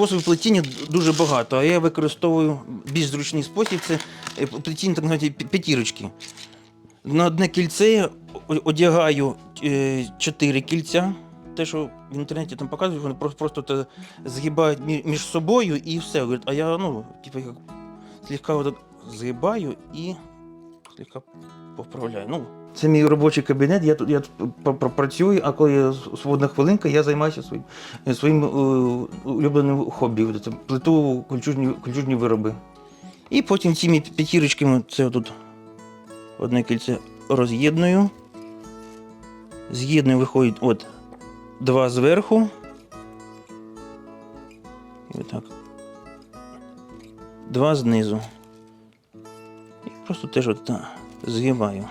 способів плетіння дуже багато, а я використовую більш зручний спосіб це е, плетіння так звані п'ятірочки. На одне кільце я одягаю е, чотири кільця. Те, що в інтернеті там показують, вони просто, те згибають між собою і все. А я ну, типу, слегка згибаю і слегка поправляю. Ну, це мій робочий кабінет, я тут, я тут пр- пр- працюю, а коли є свободна хвилинка, я займаюся своїм, е, своїм е, улюбленим хобі. Це плиту кольчужні, кольчужні вироби. І потім цими п'ятірочками це тут одне кільце роз'єдную. З'єдную виходить от два зверху. І отак. Два знизу. І просто теж от та, згибаю.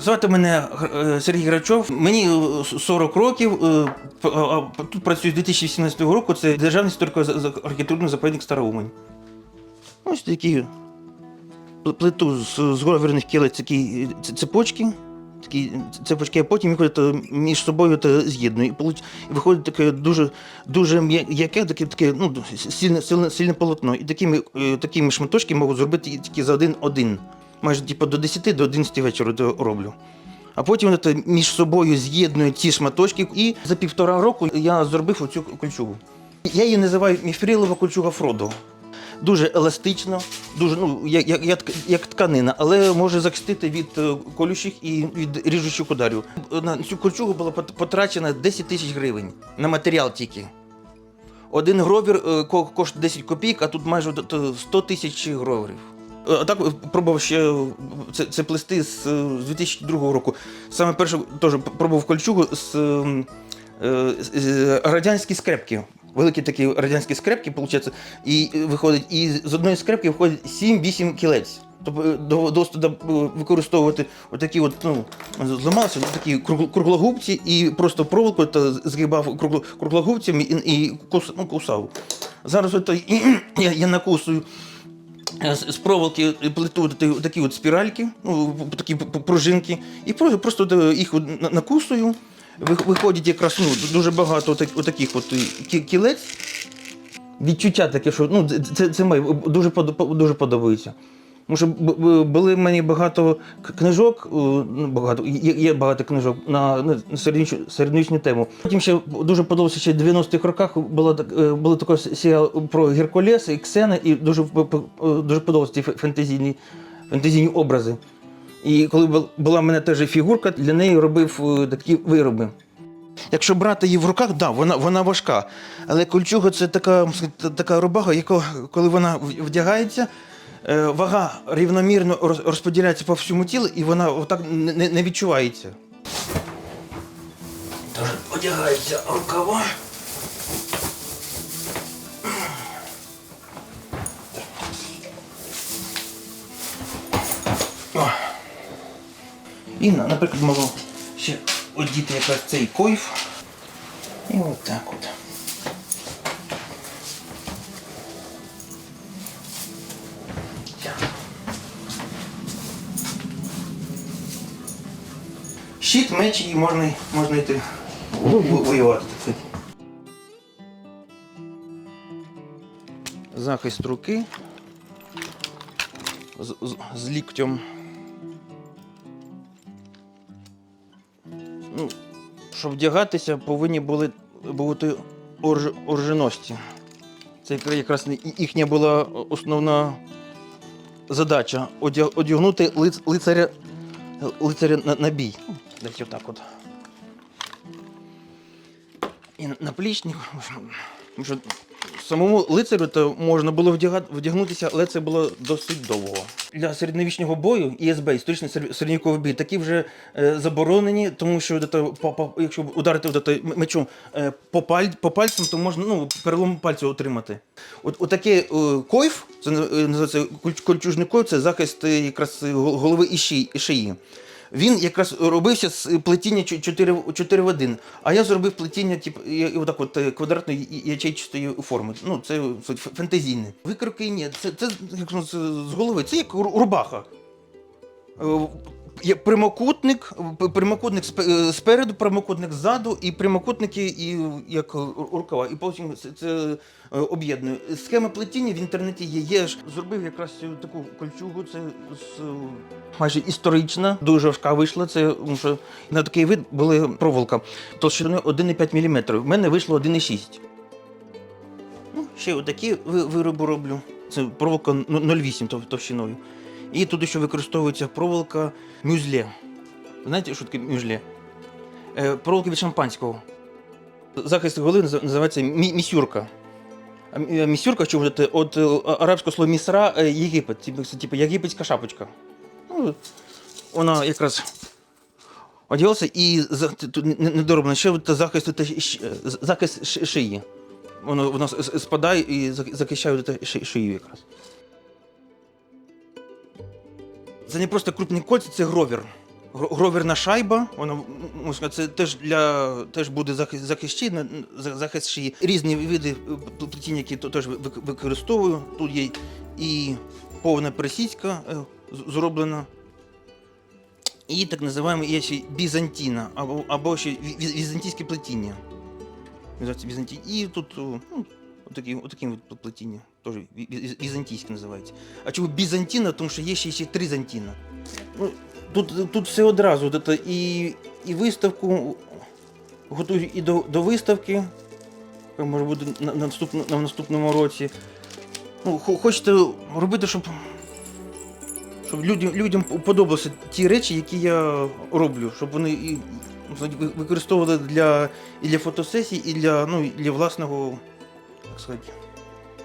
Звати мене е, Сергій Грачов. Мені е, 40 років. е, а- а Тут працюю з 2018 року. Це Державний історико-архітектурний заповідник Староумань. Ось такі плиту з зговорених кілець такі цепочки. Такі цепочки, а потім їх е, між собою та з'єдную. І виходить таке дуже, дуже м'яке, таке, таке ну, сильне, сильне, сильне полотно. І такими, е, такими шматочки можуть зробити тільки за один-один. Майже типу, до 10 до 11 вечора роблю. А потім от, між собою з'єдную ці шматочки, і за півтора року я зробив оцю кольчугу. Я її називаю міфрилова кольчуга Фродо. Дуже еластично, дуже ну як, як, як, тканина, але може захистити від е, колючих і від ріжучих ударів. На цю кольчугу було потрачено 10 тисяч гривень на матеріал тільки. Один гровір е, коштує 10 копійок, а тут майже е, 100 тисяч гроверів. Е, так е, пробував ще е, це, це плести з, е, з 2002 року. Саме перше теж пробував кольчугу з, з- з радянські скрепки. Великі такі радянські скрепки, виходить, і виходить, і з одної скрепки виходить 7-8 кілець. Тобто е, використовувати отакі от, ну, зламалися ну, такі круглогубці і просто проволоку та згибав кругло- круглогубцями і, і кус, ну, кусав. Зараз от, я, я накусую з з проволоки плету такі, от спіральки, ну, такі пружинки, і просто, е, їх накусую. Виходить якраз ну, дуже багато таких от е, кілець. Відчуття таке, що ну, це, це, це дуже, дуже подобається. Тому що були в мене багато книжок, е, ну, багато, є, багато книжок на, середньовічну, середньовічну тему. Потім ще дуже подобався ще в 90-х роках була, так- е, були такий серіал про Геркулеса і Ксена, і дуже, е, дуже подобалися ці фентезійні, фентезійні образи. І коли була в мене теж фігурка, для неї робив такі вироби. Якщо брати її в руках, да, вона, вона важка. Але кольчуга це така, така рубага, яка, коли вона вдягається, вага рівномірно розподіляється по всьому тілу, і вона отак не, не- відчувається. Тож одягається рукава. І, наприклад, можу ще одіти якраз цей койф. І от так от. Щит, меч і можна, можна йти во- во- воювати. Захист руки з, з, з ліктем. ну, щоб вдягатися, повинні були бути орж, орженості. Це якраз їхня була основна задача одягнути лиц, лицаря, лицаря на бій. Десь отак от. І на- наплічник. Що самому лицарю то можна було вдягнутися, але це було досить довго. Для середньовічного бою ІСБ, історичний серед- середньовіковий бій, такі вже е, заборонені, тому що якщо ударити мечом е, по, паль, по пальцям, то можна ну, перелом пальця отримати. От, отаке е, койф, це називається кольчужний койф, це захист якраз гол- голови і шиї. Він якраз робився з плетіння 4, 4 в 1, а я зробив плетіння тип і- отак от е, квадратної ячейчатої форми. Ну, це фентезійне. Викройки ні, це, це, як з голови, це як рубаха. Є прямокутник, прямокутник е, спереду, прямокутник ззаду, і прямокутники, і як рукава. І потім це, е, об'єднує. Схема плетіння в інтернеті є. Я ж зробив якраз цю таку кольчугу. Це з, е, майже історична, дуже важка вийшла. Це що на такий вид була проволока толщиною 1,5 мм. В мене вийшло 1,6. Ну, ще отакі вироби роблю. Це проволока ну, 0,8 товщиною. І тут ще використовується проволока мюзле. Знаєте, що таке мюзле? Е, проволока від шампанського. Захист голови називається мі- місюрка. Місюрка, що буде від е, арабського слова місра е, Єгипет, типу, типу єгипетська шапочка. Ну, вона якраз одягалася і недороблена ще захист, захист шиї. Воно, воно спадає і захищає шию якраз. Це не просто крупні кольця, це гровер. Гроверна шайба, вона можна це теж для теж буде захист захист шиї, на- за- захист шиї. Різні види е, пл- плетіння, які теж використовую. Тут є і повна персидська е, зроблена. І так називаємо є ще бізантіна, або, або ще ві- ві- візантійське плетіння. І тут ну, отакі, отакі от плетіння, теж ві- ві- візантійське називається. А чому Бізантіна? Тому що є ще, ще Тризантіна. Ну, тут, тут все одразу. Це і, і виставку готую і до, до виставки, яка може бути на, на, наступно, на наступному році. Ну, хочете робити, щоб, щоб людям, людям подобалися ті речі, які я роблю, щоб вони і, використовували для, і для фотосесій, і для, ну, і для власного, як сказати,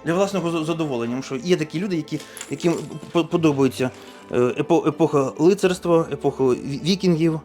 для власного за- задоволення. Що є такі люди, які, яким по- подобається е, епо- епоха лицарства, епоха вікінгів,